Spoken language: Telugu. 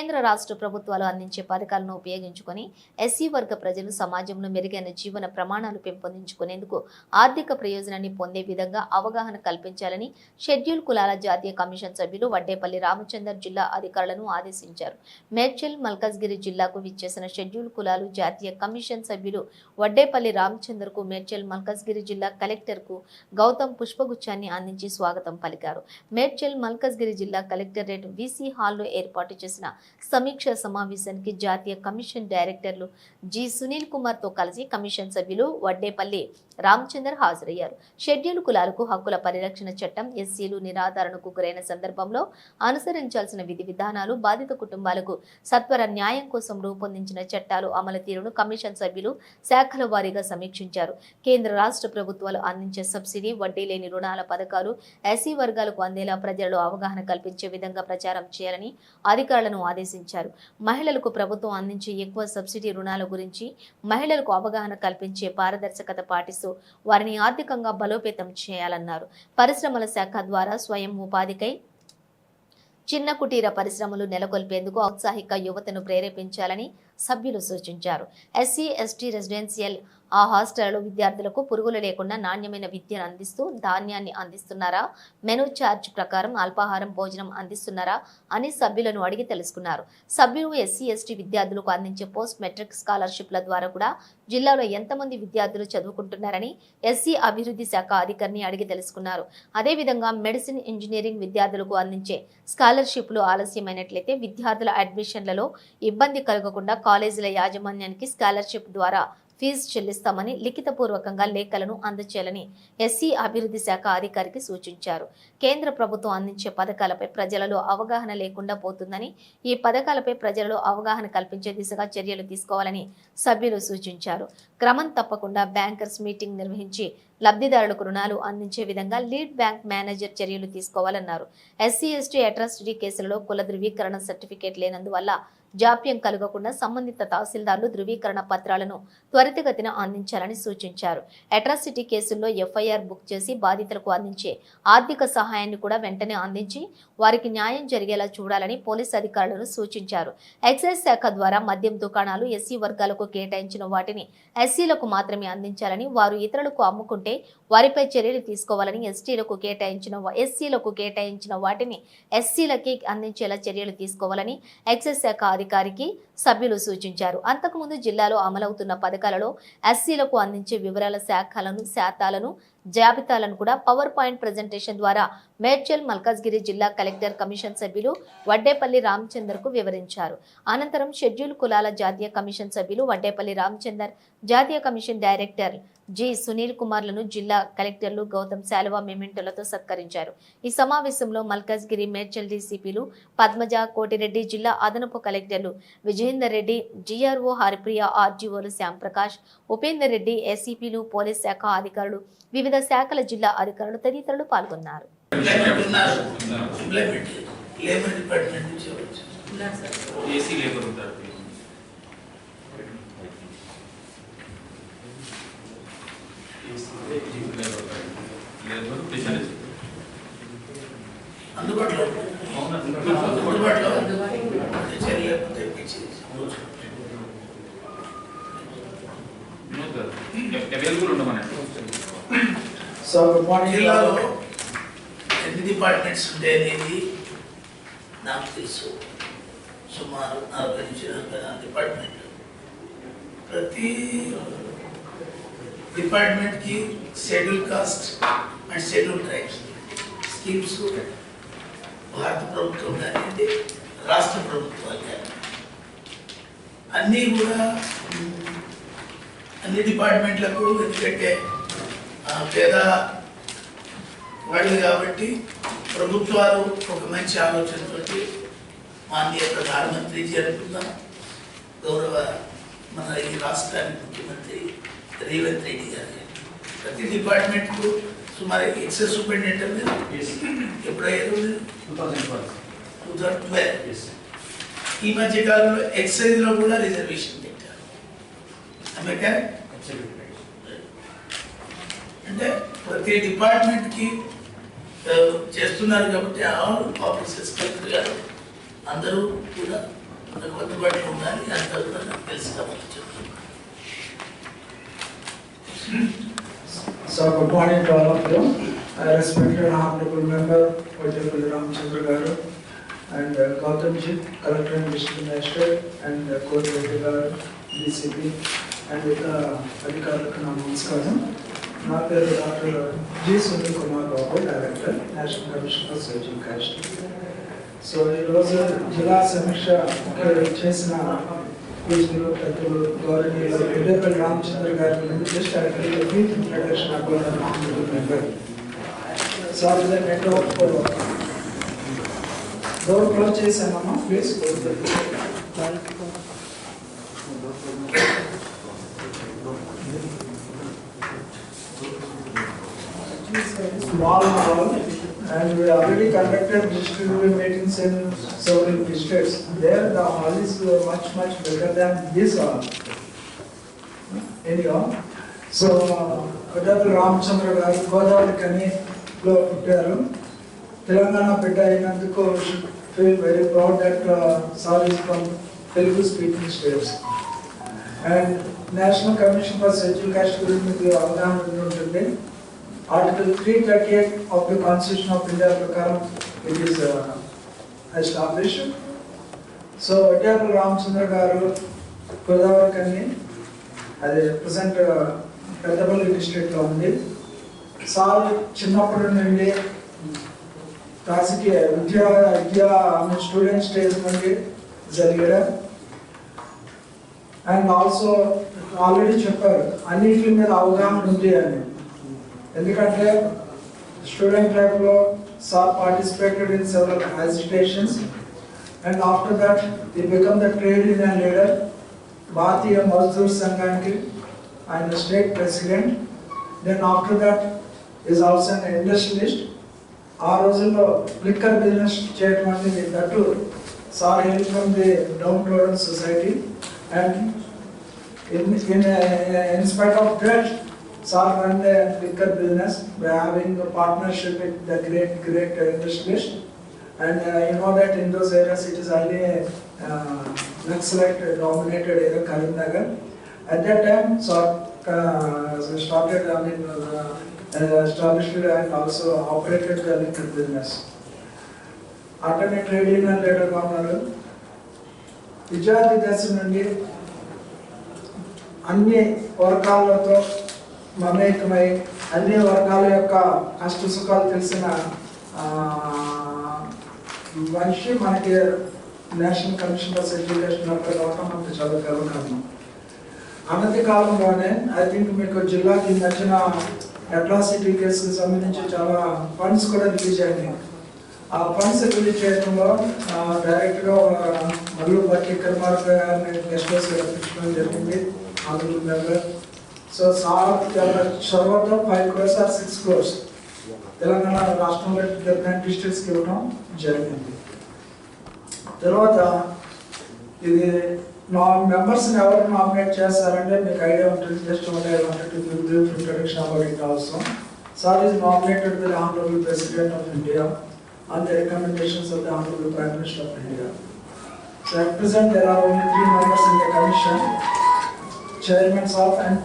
కేంద్ర రాష్ట్ర ప్రభుత్వాలు అందించే పథకాలను ఉపయోగించుకొని ఎస్సీ వర్గ ప్రజలు సమాజంలో మెరుగైన జీవన ప్రమాణాలు పెంపొందించుకునేందుకు ఆర్థిక ప్రయోజనాన్ని పొందే విధంగా అవగాహన కల్పించాలని షెడ్యూల్ కులాల జాతీయ కమిషన్ సభ్యులు వడ్డేపల్లి రామచందర్ జిల్లా అధికారులను ఆదేశించారు. మేడ్చల్ మల్కజ్గిరి జిల్లాకు విచ్చేసిన షెడ్యూల్ కులాలు జాతీయ కమిషన్ సభ్యులు వడ్డేపల్లి రామచందర్కు మేడ్చల్ మల్కజ్గిరి జిల్లా కలెక్టర్కు గౌతమ్ పుష్పగుచ్చాన్ని అందించి స్వాగతం పలికారు. మేడ్చల్ మల్కజ్గిరి జిల్లా కలెక్టరేట్ వీసీ హాల్లో ఏర్పాటు చేసిన సమీక్షా సమావేశానికి జాతీయ కమిషన్ డైరెక్టర్లు జి సునీల్ కుమార్తో కలిసి కమిషన్ సభ్యులు వడ్డేపల్లి రామచందర్ హాజరయ్యారు. షెడ్యూల్ కులాలకు హక్కుల పరిరక్షణ చట్టం ఎస్సీలు నిరాధారణకు గురైన సందర్భంలో అనుసరించాల్సిన విధి విధానాలు బాధిత కుటుంబాలకు సత్వర న్యాయం కోసం రూపొందించిన చట్టాలు అమలు తీరును కమిషన్ సభ్యులు శాఖల వారీగా సమీక్షించారు. కేంద్ర రాష్ట్ర ప్రభుత్వాలు అందించే సబ్సిడీ వడ్డీ లేని రుణాల పథకాలు ఎస్సీ వర్గాలకు అందేలా ప్రజలలో అవగాహన కల్పించే విధంగా ప్రచారం చేయాలని అధికారులను ఆదేశించారు. మహిళలకు ప్రభుత్వం అందించే ఎక్కువ సబ్సిడీ రుణాల గురించి మహిళలకు అవగాహన కల్పించే పారదర్శకత పాటిస్తూ వారిని ఆర్థికంగా బలోపేతం చేయాలన్నారు. పరిశ్రమల శాఖ ద్వారా స్వయం ఉపాధికై చిన్న కుటీర పరిశ్రమలు నెలకొల్పేందుకు ఔత్సాహిక యువతను ప్రేరేపించాలని సభ్యులు సూచించారు. ఎస్సీ ఎస్టీ రెసిడెన్షియల్ ఆ హాస్టళ్ళలో విద్యార్థులకు పురుగులు లేకుండా నాణ్యమైన విద్యను అందిస్తూ ధాన్యాన్ని అందిస్తున్నారా? మెనూ ఛార్జ్ ప్రకారం అల్పాహారం భోజనం అందిస్తున్నారా? అని సభ్యులను అడిగి తెలుసుకున్నారు. సభ్యులు ఎస్సీ ఎస్టీ విద్యార్థులకు అందించే పోస్ట్ మెట్రిక్ స్కాలర్షిప్ల ద్వారా కూడా జిల్లాలో ఎంతమంది విద్యార్థులు చదువుకుంటున్నారని ఎస్సీ అభివృద్ధి శాఖ అధికారిని అడిగి తెలుసుకున్నారు. అదేవిధంగా మెడిసిన్ ఇంజనీరింగ్ విద్యార్థులకు అందించే స్కాలర్షిప్లు ఆలస్యమైనట్లయితే విద్యార్థుల అడ్మిషన్లలో ఇబ్బంది కలగకుండా కాలేజీల యాజమాన్యానికి స్కాలర్షిప్ ద్వారా ఫీజు చెల్లిస్తామని లిఖితపూర్వకంగా లేఖలను అందజేయాలని ఎస్సీ అభివృద్ధి శాఖ అధికారికి సూచించారు. కేంద్ర ప్రభుత్వం అందించే పథకాలపై ప్రజలలో అవగాహన లేకుండా పోతుందని ఈ పథకాలపై ప్రజలలో అవగాహన కల్పించే దిశగా చర్యలు తీసుకోవాలని సభ్యులు సూచించారు. క్రమం తప్పకుండా బ్యాంకర్స్ మీటింగ్ నిర్వహించి లబ్ధిదారులకు రుణాలు అందించే విధంగా లీడ్ బ్యాంక్ మేనేజర్ చర్యలు తీసుకోవాలన్నారు. ఎస్సీ ఎస్టీ అట్రాసిటీ కేసులలో కుల ధృవీకరణ సర్టిఫికేట్ లేనందువల్ల జాప్యం కలగకుండా సంబంధిత తహసీల్దార్లు ధృవీకరణ పత్రాలను త్వరితగతిన అందించాలని సూచించారు. అట్రాసిటీ కేసుల్లో ఎఫ్ఐఆర్ బుక్ చేసి బాధితులకు అందించే ఆర్థిక సహాయాన్ని కూడా వెంటనే అందించి వారికి న్యాయం జరిగేలా చూడాలని పోలీస్ అధికారులను సూచించారు. ఎక్సైజ్ శాఖ ద్వారా మద్యం దుకాణాలు ఎస్సీ వర్గాలకు కేటాయించిన వాటిని ఎస్సీలకు మాత్రమే అందించాలని వారు ఇతరులకు అమ్ముకుంటే ఉంటే వారిపై చర్యలు తీసుకోవాలని ఎస్టీలకు కేటాయించిన ఎస్సీలకు కేటాయించిన వాటిని ఎస్సీలకి అందించేలా చర్యలు తీసుకోవాలని ఎక్సైజ్ శాఖ అధికారికి సభ్యులు సూచించారు. అంతకుముందు జిల్లాలో అమలవుతున్న పథకాలలో ఎస్సీలకు అందించే వివరాల శాఖలను శాతాలను జాబితాలను కూడా పవర్ పాయింట్ ప్రజెంటేషన్ ద్వారా మేడ్చల్ మల్కాజ్గిరి జిల్లా కలెక్టర్ కమిషన్ సభ్యులు వడ్డేపల్లి రామచందర్కు వివరించారు. అనంతరం షెడ్యూల్ కులాల జాతీయ కమిషన్ సభ్యులు వడ్డేపల్లి రామచందర్ జాతీయ కమిషన్ డైరెక్టర్ జి సునీల్ కుమార్లను జిల్లా కలెక్టర్లు గౌతమ్ శాలువా మెమెంటోలతో సత్కరించారు ఈ సమావేశంలో మల్కాజ్గిరి మేడ్చల్ డీసీపీలు పద్మజ కోటిరెడ్డి జిల్లా అదనపు కలెక్టర్లు విజయేందర్ రెడ్డి జిఆర్ఓ హరిప్రియ ఆర్జీఓలు శ్యాంప్రకాష్ ఉపేందర్ రెడ్డి ఎస్సీపీలు పోలీస్ శాఖ అధికారులు వివిధ శాఖల జిల్లా అధికారులు తదితరులు పాల్గొన్నారు లేబర్ డిపార్ట్మెంట్ నుంచి ఏసీ లేబర్ ఉంటారు లేబర్ స్పెషలిస్ట్ అందుబాటులో అందుబాటులో చర్య లేకపోతే తెప్పించి అవైలబుల్ ఉండమనండి So good morning. జిల్లాలో ఎన్ని డిపార్ట్మెంట్స్ ఉంటాయి అనేది నాకు తెలుసు సుమారు నలభై నుంచి నలభై నాలుగు డిపార్ట్మెంట్ ప్రతి డిపార్ట్మెంట్కి schedule caste and schedule tribes schemes భారత ప్రభుత్వం కానివ్వండి రాష్ట్ర ప్రభుత్వాలు అన్నీ కూడా అన్ని డిపార్ట్మెంట్లకు ఎందుకంటే పేద వాళ్ళు కాబట్టి ప్రభుత్వాలు ఒక మంచి ఆలోచనతోటి మాన్య ప్రధానమంత్రి జరుగుతున్న గౌరవ మన ఈ రాష్ట్రానికి ముఖ్యమంత్రి రేవంత్ రెడ్డి గారు. ప్రతి డిపార్ట్మెంట్కు సుమారు ఎక్సెస్ సూపరింటెండెంట్ మీరు ఎప్పుడయ్యారు మీరు 2012. Two thousand twelve. ఈ మధ్య కాలంలో ఎక్సైజ్లో కూడా రిజర్వేషన్ పెట్టారు Absolutely. అంటే ప్రతి డిపార్ట్మెంట్కి చేస్తున్నారు కాబట్టి ఆల్ ఆఫీసర్స్ కలెక్టర్ గారు అందరూ కూడా మనకు అందుబాటులో ఉండాలి అంతా కూడా నాకు తెలిసి కాబట్టి చెప్తున్నాను. So good morning to all of you. I respected honorable member Vajapalli Ramchandra Garu and uh, Gautam Ji, Collector and District Magistrate and uh, Court Reddy Garu, DCP and ఇతర అధికారులకు నా నమస్కారం నా పేరు doctor G Sunil Kumar Babu director national commission for surging caste so ఈరోజు జిల్లా సమీక్ష చేసిన పూజలు పెద్దలు గౌరవనీయులు పెద్దపల్లి రామచంద్ర గారి నుండి just brief introduction about honourable member sir net door close చేశానమ్మా please small hall and we already conducted distributed meetings in several districts. There the hall is much much better than this hall. Anyhow, so Adapal Ramchandra గారు గోదావరి కనిలో పుట్టారు తెలంగాణ బిడ్డ అయినందుకు feel very proud that sir is from Telugu speaking states and national commission for schedule caste గురించి మీకు అవగాహన ఉంటుంది ఉండి ఉంటుంది Article 338 of the Constitution of India ప్రకారం it is uh, established. So Edapalli Ramachandra గారు గోదావరి కని అది ప్రజెంట్ పెద్దపల్లి డిస్ట్రిక్ట్లో ఉంది. సార్ చిన్నప్పటి నుండి రాజకీయ విద్యా విద్యా స్టూడెంట్ స్టేజ్ నుండి జరిగాడు అండ్ ఆల్సో ఆల్రెడీ చెప్పారు అన్నిటి మీద అవగాహన ఉంది అని. ఎందుకంటే స్టూడెంట్ లైఫ్లో sir participated in several agitations and after that he become the trade union leader Bharatiya Mazdoor సంఘానికి ఆయన state president then after that is also an industrialist ఆ రోజుల్లో లిక్కర్ బిజినెస్ చేయడం అనేది that sir help from the down road society and in, in, uh, in spite of that, Sir run the liquor business by having a partnership with the great, great uh, industrialist. And uh, you know that in those areas it is highly uh, Naxalite dominated area, Karimnagar. At that time, Sir uh, started, I mean, uh, uh, established and also operated the liquor business. Alternate trade union leader గా ఉన్నారు విద్యార్థి దశ నుండి అన్ని వర్గాలతో మమేకమై అన్ని వర్గాల యొక్క కష్ట సుఖాలు తెలిసిన మనిషి మనకి నేషనల్ కమిషన్ ఆఫ్ ఎడ్యుకేషన్ మనకి చాలా అనతి కాలంలోనే ఐ థింక్ మీకు జిల్లాకి నచ్చిన అట్రాసిటీ కేసుకి సంబంధించి చాలా ఫండ్స్ కూడా రిలీజ్ అయినాయి. ఆ ఫండ్స్ రిలీజ్ చేయడంలో డైరెక్ట్గా మల్లు భట్టి కర్మార్ గారిని గెస్ట్ హౌస్ రప్పించడం జరిగింది. ఆంధ్రప్రదేశ్ మెంబర్ సో సార్ చొరవతో five crores or six crores Telangana రాష్ట్రంలో డిఫరెంట్ డిస్ట్రిక్ట్స్కి ఇవ్వడం జరిగింది తర్వాత ఇది నా మెంబర్స్ని ఎవరు నామినేట్ చేస్తారంటే మీకు ఐడియా ఉంటుంది just only I wanted to give brief introduction about it also sir is nominated by the honourable president of India on the recommendations of the Honorable Prime Minister of India. So at present, there are only three members in the commission, chairmen of and